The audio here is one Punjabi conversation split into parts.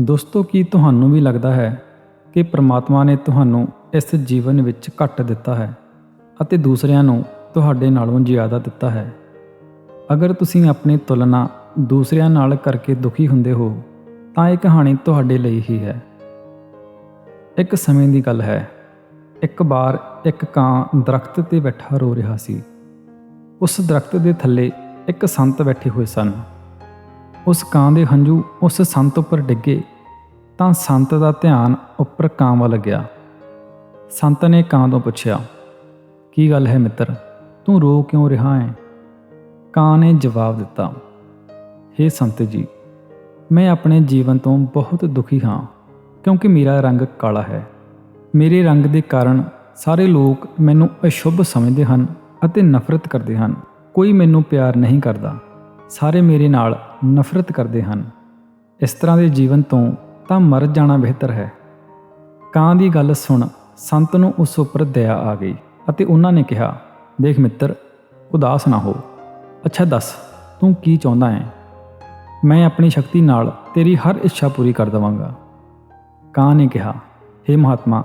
ਦੋਸਤੋ, ਕੀ ਤੁਹਾਨੂੰ ਵੀ ਲੱਗਦਾ ਹੈ ਕਿ ਪ੍ਰਮਾਤਮਾ ਨੇ ਤੁਹਾਨੂੰ ਇਸ ਜੀਵਨ ਵਿੱਚ ਘੱਟ ਦਿੱਤਾ ਹੈ ਅਤੇ ਦੂਸਰਿਆਂ ਨੂੰ ਤੁਹਾਡੇ ਨਾਲੋਂ ਜ਼ਿਆਦਾ ਦਿੱਤਾ ਹੈ? ਅਗਰ ਤੁਸੀਂ ਆਪਣੀ ਤੁਲਨਾ ਦੂਸਰਿਆਂ ਨਾਲ ਕਰਕੇ ਦੁਖੀ ਹੁੰਦੇ ਹੋ, ਤਾਂ ਇਹ ਕਹਾਣੀ ਤੁਹਾਡੇ ਲਈ ਹੀ ਹੈ। ਇੱਕ ਸਮੇਂ ਦੀ ਗੱਲ ਹੈ। ਇੱਕ ਵਾਰ ਇੱਕ ਕਾਂ ਦਰਖਤ ਤੇ ਬੈਠਾ ਰੋ ਰਿਹਾ ਸੀ। ਉਸ ਦਰਖਤ ਦੇ ਥੱਲੇ ਇੱਕ ਸੰਤ ਬੈਠੇ ਹੋਏ ਸਨ। ਉਸ ਕਾਂ ਦੇ ਹੰਝੂ ਉਸ ਸੰਤ ਉੱਪਰ ਡਿੱਗੇ ਤਾਂ ਸੰਤ ਦਾ ਧਿਆਨ ਉੱਪਰ ਕਾਂ ਵੱਲ ਗਿਆ। ਸੰਤ ਨੇ ਕਾਂ ਤੋਂ ਪੁੱਛਿਆ, ਕੀ ਗੱਲ ਹੈ ਮਿੱਤਰ? ਤੂੰ ਰੋ ਕਿਉਂ ਰਿਹਾ ਹੈ? ਕਾਂ ਨੇ ਜਵਾਬ ਦਿੱਤਾ हे ਸੰਤ ਜੀ, ਮੈਂ ਆਪਣੇ ਜੀਵਨ ਤੋਂ ਬਹੁਤ ਦੁਖੀ ਹਾਂ, ਕਿਉਂਕਿ ਮੇਰਾ ਰੰਗ ਕਾਲਾ ਹੈ। ਮੇਰੇ ਰੰਗ ਦੇ ਕਾਰਨ ਸਾਰੇ ਲੋਕ ਮੈਨੂੰ ਅਸ਼ੁੱਭ ਸਮਝਦੇ ਹਨ ਅਤੇ ਨਫ਼ਰਤ ਕਰਦੇ ਹਨ। ਕੋਈ ਮੈਨੂੰ ਪਿਆਰ ਨਹੀਂ ਕਰਦਾ। ਸਾਰੇ ਮੇਰੇ ਨਾਲ ਨਫ਼ਰਤ ਕਰਦੇ ਹਨ। ਇਸ ਤਰ੍ਹਾਂ ਦੇ ਜੀਵਨ ਤੋਂ ਤਾਂ ਮਰ ਜਾਣਾ ਬਿਹਤਰ ਹੈ। ਕਾਂ ਦੀ ਗੱਲ ਸੁਣ, ਸੰਤ ਨੂੰ ਉਸ ਉੱਪਰ ਦਇਆ ਆ ਗਈ ਅਤੇ ਉਹਨਾਂ ਨੇ ਕਿਹਾ, ਦੇਖ ਮਿੱਤਰ, ਉਦਾਸ ਨਾ ਹੋ। ਅੱਛਾ ਦੱਸ, ਤੂੰ ਕੀ ਚਾਹੁੰਦਾ ਹੈ? ਮੈਂ ਆਪਣੀ ਸ਼ਕਤੀ ਨਾਲ ਤੇਰੀ ਹਰ ਇੱਛਾ ਪੂਰੀ ਕਰ ਦੇਵਾਂਗਾ। ਕਾਂ ਨੇ ਕਿਹਾ हे ਮਹਾਤਮਾ,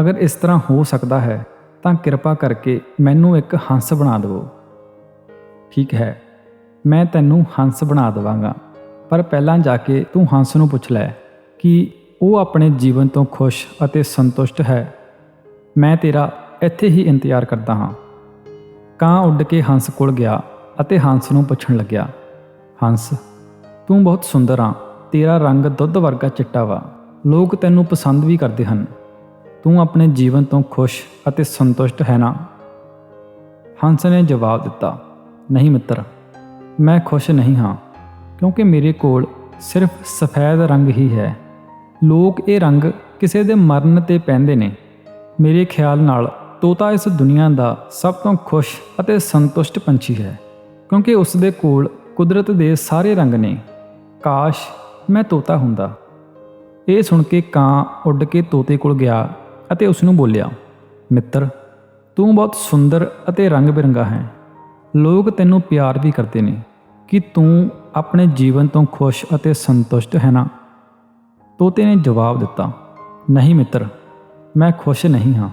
ਅਗਰ ਇਸ ਤਰ੍ਹਾਂ ਹੋ ਸਕਦਾ ਹੈ, ਤਾਂ ਕਿਰਪਾ ਕਰਕੇ ਮੈਨੂੰ ਇੱਕ ਹੰਸ ਬਣਾ ਦਿਵੋ। ਠੀਕ ਹੈ ਮੈਂ ਤੈਨੂੰ ਹੰਸ ਬਣਾ ਦੇਵਾਂਗਾ। ਪਰ ਪਹਿਲਾਂ ਜਾ ਕੇ ਤੂੰ ਹੰਸ ਨੂੰ ਪੁੱਛ ਲੈ ਕਿ ਉਹ ਆਪਣੇ ਜੀਵਨ ਤੋਂ ਖੁਸ਼ ਅਤੇ ਸੰਤੁਸ਼ਟ ਹੈ। ਮੈਂ ਤੇਰਾ ਇੱਥੇ ਹੀ ਇੰਤਜ਼ਾਰ ਕਰਦਾ ਹਾਂ। ਕਾਂ ਉੱਡ ਕੇ ਹੰਸ ਕੋਲ ਗਿਆ ਅਤੇ ਹੰਸ ਨੂੰ ਪੁੱਛਣ ਲੱਗਿਆ, ਹੰਸ, ਤੂੰ ਬਹੁਤ ਸੁੰਦਰ ਆ। ਤੇਰਾ ਰੰਗ ਦੁੱਧ ਵਰਗਾ ਚਿੱਟਾ ਵਾ। ਲੋਕ ਤੈਨੂੰ ਪਸੰਦ ਵੀ ਕਰਦੇ ਹਨ। ਤੂੰ ਆਪਣੇ ਜੀਵਨ ਤੋਂ ਖੁਸ਼ ਅਤੇ ਸੰਤੁਸ਼ਟ ਹੈ ਨਾ? ਹੰਸ ਨੇ ਜਵਾਬ ਦਿੱਤਾ, ਨਹੀਂ ਮਿੱਤਰ ਮੈਂ ਖੁਸ਼ ਨਹੀਂ ਹਾਂ, ਕਿਉਂਕਿ ਮੇਰੇ ਕੋਲ ਸਿਰਫ ਸਫੈਦ ਰੰਗ ਹੀ ਹੈ। ਲੋਕ ਇਹ ਰੰਗ ਕਿਸੇ ਦੇ ਮਰਨ ਤੇ ਪਹਿਨਦੇ ਨੇ। ਮੇਰੇ ਖਿਆਲ ਨਾਲ ਤੋਤਾ ਇਸ ਦੁਨੀਆ ਦਾ ਸਭ ਤੋਂ ਖੁਸ਼ ਅਤੇ ਸੰਤੁਸ਼ਟ ਪੰਛੀ ਹੈ, ਕਿਉਂਕਿ ਉਸ ਦੇ ਕੋਲ ਕੁਦਰਤ ਦੇ ਸਾਰੇ ਰੰਗ ਨੇ। ਕਾਸ਼ ਮੈਂ ਤੋਤਾ ਹੁੰਦਾ। ਇਹ ਸੁਣ ਕੇ ਕਾਂ ਉੱਡ ਕੇ ਤੋਤੇ ਕੋਲ ਗਿਆ ਅਤੇ ਉਸ ਨੂੰ ਬੋਲਿਆ, ਮਿੱਤਰ, ਤੂੰ ਬਹੁਤ ਸੁੰਦਰ ਅਤੇ ਰੰਗ ਬਿਰੰਗਾ ਹੈ। ਲੋਕ ਤੈਨੂੰ ਪਿਆਰ ਵੀ ਕਰਦੇ ਨੇ। ਕਿ ਤੂੰ ਆਪਣੇ ਜੀਵਨ ਤੋਂ ਖੁਸ਼ ਅਤੇ ਸੰਤੁਸ਼ਟ ਹੈ ਨਾ? ਤੋਤੇ ਨੇ ਜਵਾਬ ਦਿੱਤਾ, ਨਹੀਂ ਮਿੱਤਰ, ਮੈਂ ਖੁਸ਼ ਨਹੀਂ ਹਾਂ,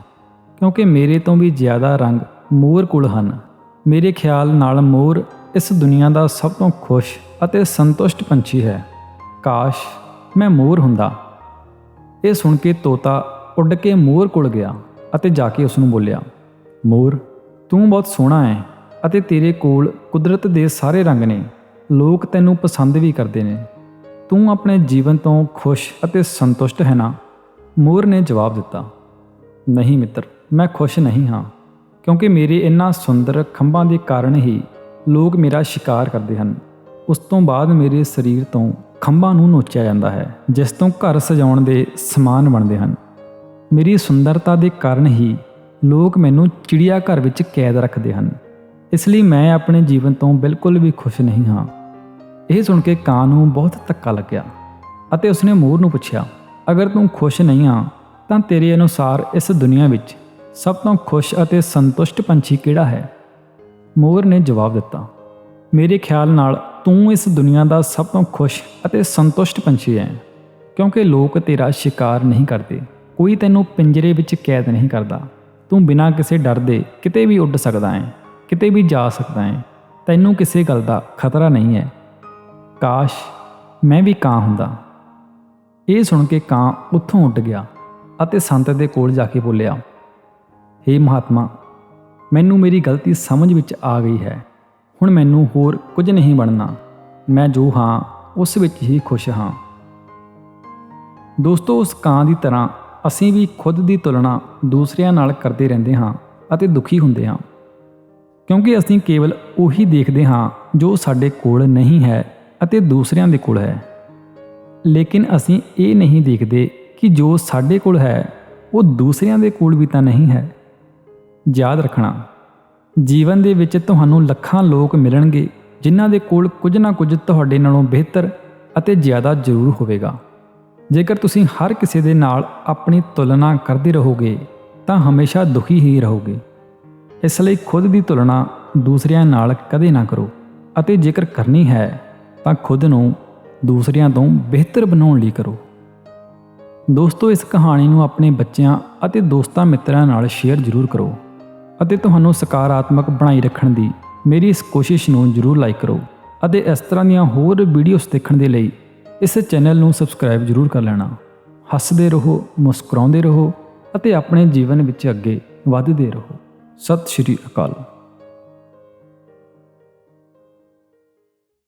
ਕਿਉਂਕਿ ਮੇਰੇ ਤੋਂ ਵੀ ਜ਼ਿਆਦਾ ਰੰਗ ਮੋਰ ਕੋਲ ਹਨ। ਮੇਰੇ ਖਿਆਲ ਨਾਲ ਮੋਰ ਇਸ ਦੁਨੀਆ ਦਾ ਸਭ ਤੋਂ ਖੁਸ਼ ਅਤੇ ਸੰਤੁਸ਼ਟ ਪੰਛੀ ਹੈ। ਕਾਸ਼ ਮੈਂ ਮੋਰ ਹੁੰਦਾ। ਇਹ ਸੁਣ ਕੇ ਤੋਤਾ ਉੱਡ ਕੇ ਮੋਰ ਕੋਲ ਗਿਆ ਅਤੇ ਜਾ ਕੇ ਉਸ ਨੂੰ ਬੋਲਿਆ, ਮੋਰ, ਤੂੰ ਬਹੁਤ ਸੋਹਣਾ ਹੈ ਅਤੇ ਤੇਰੇ ਕੋਲ ਕੁਦਰਤ ਦੇ ਸਾਰੇ ਰੰਗ ਨੇ। ਲੋਕ ਤੈਨੂੰ ਪਸੰਦ ਵੀ ਕਰਦੇ ਨੇ। ਤੂੰ ਆਪਣੇ ਜੀਵਨ ਤੋਂ ਖੁਸ਼ ਅਤੇ ਸੰਤੁਸ਼ਟ ਹੈ ਨਾ? ਮੋਰ ਨੇ ਜਵਾਬ ਦਿੱਤਾ, ਨਹੀਂ ਮਿੱਤਰ, ਮੈਂ ਖੁਸ਼ ਨਹੀਂ ਹਾਂ। ਕਿਉਂਕਿ ਮੇਰੇ ਇਨ੍ਹਾਂ ਸੁੰਦਰ ਖੰਭਾਂ ਦੇ ਕਾਰਨ ਹੀ ਲੋਕ ਮੇਰਾ ਸ਼ਿਕਾਰ ਕਰਦੇ ਹਨ। ਉਸ ਤੋਂ ਬਾਅਦ ਮੇਰੇ ਸਰੀਰ ਤੋਂ ਖੰਭਾਂ ਨੂੰ ਨੋਚਿਆ ਜਾਂਦਾ ਹੈ, ਜਿਸ ਤੋਂ ਘਰ ਸਜਾਉਣ ਦੇ ਸਮਾਨ ਬਣਦੇ ਹਨ। ਮੇਰੀ ਸੁੰਦਰਤਾ ਦੇ ਕਾਰਨ ਹੀ ਲੋਕ ਮੈਨੂੰ ਚਿੜੀਆ ਘਰ ਵਿੱਚ ਕੈਦ ਰੱਖਦੇ ਹਨ। ਇਸ ਲਈ ਮੈਂ ਆਪਣੇ ਜੀਵਨ ਤੋਂ ਬਿਲਕੁਲ ਵੀ ਖੁਸ਼ ਨਹੀਂ ਹਾਂ। ਇਹ ਸੁਣ ਕੇ ਕਾਂ ਨੂੰ ਬਹੁਤ ਧੱਕਾ ਲੱਗਿਆ ਅਤੇ ਉਸਨੇ ਮੋਰ ਨੂੰ ਪੁੱਛਿਆ, ਅਗਰ ਤੂੰ ਖੁਸ਼ ਨਹੀਂ ਹਾਂ ਤਾਂ ਤੇਰੇ ਅਨੁਸਾਰ ਇਸ ਦੁਨੀਆ ਵਿੱਚ ਸਭ ਤੋਂ ਖੁਸ਼ ਅਤੇ ਸੰਤੁਸ਼ਟ ਪੰਛੀ ਕਿਹੜਾ ਹੈ? ਮੋਰ ਨੇ ਜਵਾਬ ਦਿੱਤਾ, ਮੇਰੇ ਖਿਆਲ ਨਾਲ ਤੂੰ ਇਸ ਦੁਨੀਆ ਦਾ ਸਭ ਤੋਂ ਖੁਸ਼ ਅਤੇ ਸੰਤੁਸ਼ਟ ਪੰਛੀ ਹੈ ਕਿਉਂਕਿ ਲੋਕ ਤੇਰਾ ਸ਼ਿਕਾਰ ਨਹੀਂ ਕਰਦੇ, ਕੋਈ ਤੈਨੂੰ ਪਿੰਜਰੇ ਵਿੱਚ ਕੈਦ ਨਹੀਂ ਕਰਦਾ। ਤੂੰ ਬਿਨਾਂ ਕਿਸੇ ਡਰ ਦੇ ਕਿਤੇ ਵੀ ਉੱਡ ਸਕਦਾ ਹੈ ਕਿਤੇ ਵੀ ਜਾ ਸਕਦਾ ਹੈ, ਤੈਨੂੰ ਕਿਸੇ ਗੱਲ ਦਾ ਖਤਰਾ ਨਹੀਂ ਹੈ। ਕਾਸ਼ ਮੈਂ ਵੀ ਕਾਂ ਹੁੰਦਾ। ਇਹ ਸੁਣ ਕੇ ਕਾਂ ਉੱਥੋਂ ਉੱਡ ਗਿਆ ਅਤੇ ਸੰਤ ਦੇ ਕੋਲ ਜਾ ਕੇ ਬੋਲਿਆ हे ਮਹਾਤਮਾ, ਮੈਨੂੰ ਮੇਰੀ ਗਲਤੀ ਸਮਝ ਵਿੱਚ ਆ ਗਈ ਹੈ। ਹੁਣ ਮੈਨੂੰ ਹੋਰ ਕੁਝ ਨਹੀਂ ਬਣਨਾ। ਮੈਂ ਜੋ ਹਾਂ, ਉਸ ਵਿੱਚ ਹੀ ਖੁਸ਼ ਹਾਂ। ਦੋਸਤੋ, ਉਸ ਕਾਂ ਦੀ ਤਰ੍ਹਾਂ ਅਸੀਂ ਵੀ ਖੁਦ ਦੀ ਤੁਲਨਾ ਦੂਸਰਿਆਂ ਨਾਲ ਕਰਦੇ ਰਹਿੰਦੇ ਹਾਂ ਅਤੇ ਦੁਖੀ ਹੁੰਦੇ ਹਾਂ। ਕਿਉਂਕਿ ਅਸੀਂ ਕੇਵਲ ਉਹੀ ਦੇਖਦੇ ਹਾਂ ਜੋ ਸਾਡੇ ਕੋਲ ਨਹੀਂ ਹੈ ਅਤੇ ਦੂਸਰਿਆਂ ਦੇ ਕੋਲ ਹੈ। ਲੇਕਿਨ ਅਸੀਂ ਇਹ ਨਹੀਂ ਦੇਖਦੇ ਕਿ ਜੋ ਸਾਡੇ ਕੋਲ ਹੈ, ਉਹ ਦੂਸਰਿਆਂ ਦੇ ਕੋਲ ਵੀ ਤਾਂ ਨਹੀਂ ਹੈ। ਯਾਦ ਰੱਖਣਾ, ਜੀਵਨ ਦੇ ਵਿੱਚ ਤੁਹਾਨੂੰ ਲੱਖਾਂ ਲੋਕ ਮਿਲਣਗੇ ਜਿਨ੍ਹਾਂ ਦੇ ਕੋਲ ਕੁਝ ਨਾ ਕੁਝ ਤੁਹਾਡੇ ਨਾਲੋਂ ਬਿਹਤਰ ਅਤੇ ਜ਼ਿਆਦਾ ਜ਼ਰੂਰ ਹੋਵੇਗਾ। ਜੇਕਰ ਤੁਸੀਂ ਹਰ ਕਿਸੇ ਦੇ ਨਾਲ ਆਪਣੀ ਤੁਲਨਾ ਕਰਦੇ ਰਹੋਗੇ, ਤਾਂ ਹਮੇਸ਼ਾ ਦੁਖੀ ਹੀ ਰਹੋਗੇ। ਇਸ ਲਈ ਖੁਦ ਦੀ ਤੁਲਨਾ ਦੂਸਰਿਆਂ ਨਾਲ ਕਦੇ ਨਾ ਕਰੋ। ਅਤੇ ਜੇਕਰ ਕਰਨੀ ਹੈ, ਤਾਂ ਖੁਦ ਨੂੰ ਦੂਸਰਿਆਂ ਤੋਂ ਬਿਹਤਰ ਬਣਾਉਣ ਲਈ ਕਰੋ। ਦੋਸਤੋ, ਇਸ ਕਹਾਣੀ ਨੂੰ ਆਪਣੇ ਬੱਚਿਆਂ ਅਤੇ ਦੋਸਤਾਂ ਮਿੱਤਰਾਂ ਨਾਲ ਸ਼ੇਅਰ ਜ਼ਰੂਰ ਕਰੋ ਅਤੇ ਤੁਹਾਨੂੰ ਸਕਾਰਾਤਮਕ ਬਣਾਈ ਰੱਖਣ ਦੀ ਮੇਰੀ ਇਸ ਕੋਸ਼ਿਸ਼ ਨੂੰ ਜ਼ਰੂਰ ਲਾਈਕ ਕਰੋ ਅਤੇ ਇਸ ਤਰ੍ਹਾਂ ਦੀਆਂ ਹੋਰ ਵੀਡੀਓਜ਼ ਦੇਖਣ ਦੇ ਲਈ ਇਸ ਚੈਨਲ ਨੂੰ ਸਬਸਕ੍ਰਾਈਬ ਜ਼ਰੂਰ ਕਰ ਲੈਣਾ। ਹੱਸਦੇ ਰਹੋ, ਮੁਸਕਰਾਉਂਦੇ ਰਹੋ ਅਤੇ ਆਪਣੇ ਜੀਵਨ ਵਿੱਚ ਅੱਗੇ ਵਧਦੇ ਰਹੋ। ਸਤਿ ਸ਼੍ਰੀ ਅਕਾਲ।